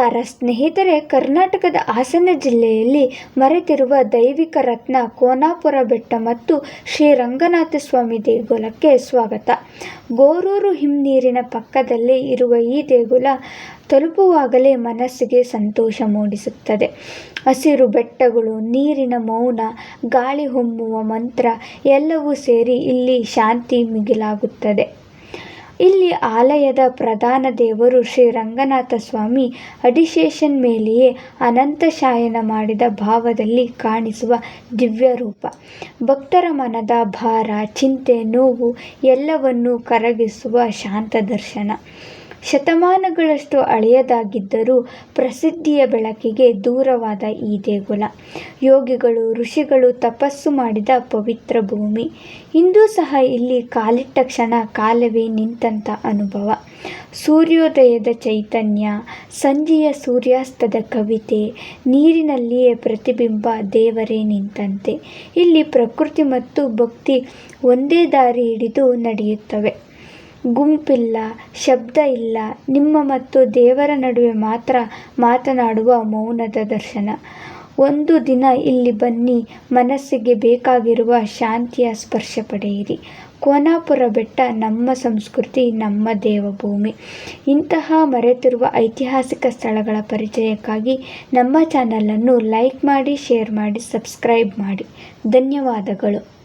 ನಮಸ್ಕಾರ ಸ್ನೇಹಿತರೆ, ಕರ್ನಾಟಕದ ಹಾಸನ ಜಿಲ್ಲೆಯಲ್ಲಿ ಮರೆತಿರುವ ದೈವಿಕ ರತ್ನ ಕೋನಾಪುರ ಬೆಟ್ಟ ಮತ್ತು ಶ್ರೀ ರಂಗನಾಥ ಸ್ವಾಮಿ ದೇಗುಲಕ್ಕೆ ಸ್ವಾಗತ. ಗೋರೂರು ಹಿಮ್ನೀರಿನ ಪಕ್ಕದಲ್ಲಿ ಇರುವ ಈ ದೇಗುಲ ತಲುಪುವಾಗಲೇ ಮನಸ್ಸಿಗೆ ಸಂತೋಷ ಮೂಡಿಸುತ್ತದೆ. ಹಸಿರು ಬೆಟ್ಟಗಳು, ನೀರಿನ ಮೌನ, ಗಾಳಿ ಹೊಮ್ಮುವ ಮಂತ್ರ ಎಲ್ಲವೂ ಸೇರಿ ಇಲ್ಲಿ ಶಾಂತಿ ಮಿಗಿಲಾಗುತ್ತದೆ. ಇಲ್ಲಿ ಆಲಯದ ಪ್ರಧಾನ ದೇವರು ಶ್ರೀ ರಂಗನಾಥ ಸ್ವಾಮಿ ಅಡಿಶೇಷನ್ ಮೇಲೆಯೇ ಅನಂತ ಶಾಯನ ಮಾಡಿದ ಭಾವದಲ್ಲಿ ಕಾಣಿಸುವ ದಿವ್ಯ ರೂಪ. ಭಕ್ತರ ಮನದ ಭಾರ, ಚಿಂತೆ, ನೋವು ಎಲ್ಲವನ್ನೂ ಕರಗಿಸುವ ಶಾಂತ ದರ್ಶನ. ಶತಮಾನಗಳಷ್ಟು ಹಳೆಯದಾಗಿದ್ದರೂ ಪ್ರಸಿದ್ಧಿಯ ಬೆಳಕಿಗೆ ದೂರವಾದ ಈ ದೇಗುಲ. ಯೋಗಿಗಳು, ಋಷಿಗಳು ತಪಸ್ಸು ಮಾಡಿದ ಪವಿತ್ರ ಭೂಮಿ. ಇಂದೂ ಸಹ ಇಲ್ಲಿ ಕಾಲಿಟ್ಟ ಕ್ಷಣ ಕಾಲವೇ ನಿಂತಂಥ ಅನುಭವ. ಸೂರ್ಯೋದಯದ ಚೈತನ್ಯ, ಸಂಜೆಯ ಸೂರ್ಯಾಸ್ತದ ಕವಿತೆ, ನೀರಿನಲ್ಲಿಯೇ ಪ್ರತಿಬಿಂಬ ದೇವರೇ ನಿಂತಂತೆ. ಇಲ್ಲಿ ಪ್ರಕೃತಿ ಮತ್ತು ಭಕ್ತಿ ಒಂದೇ ದಾರಿ ಹಿಡಿದು ನಡೆಯುತ್ತವೆ. ಗುಂಪಿಲ್ಲ, ಶಬ್ದ ಇಲ್ಲ. ನಿಮ್ಮ ಮತ್ತು ದೇವರ ನಡುವೆ ಮಾತ್ರ ಮಾತನಾಡುವ ಮೌನದ ದರ್ಶನ. ಒಂದು ದಿನ ಇಲ್ಲಿ ಬನ್ನಿ, ಮನಸ್ಸಿಗೆ ಬೇಕಾಗಿರುವ ಶಾಂತಿಯ ಸ್ಪರ್ಶ ಪಡೆಯಿರಿ. ಕೋನಾಪುರ ಬೆಟ್ಟ ನಮ್ಮ ಸಂಸ್ಕೃತಿ, ನಮ್ಮ ದೇವಭೂಮಿ. ಇಂತಹ ಮರೆತಿರುವ ಐತಿಹಾಸಿಕ ಸ್ಥಳಗಳ ಪರಿಚಯಕ್ಕಾಗಿ ನಮ್ಮ ಚಾನಲನ್ನು ಲೈಕ್ ಮಾಡಿ, ಶೇರ್ ಮಾಡಿ, ಸಬ್ಸ್ಕ್ರೈಬ್ ಮಾಡಿ. ಧನ್ಯವಾದಗಳು.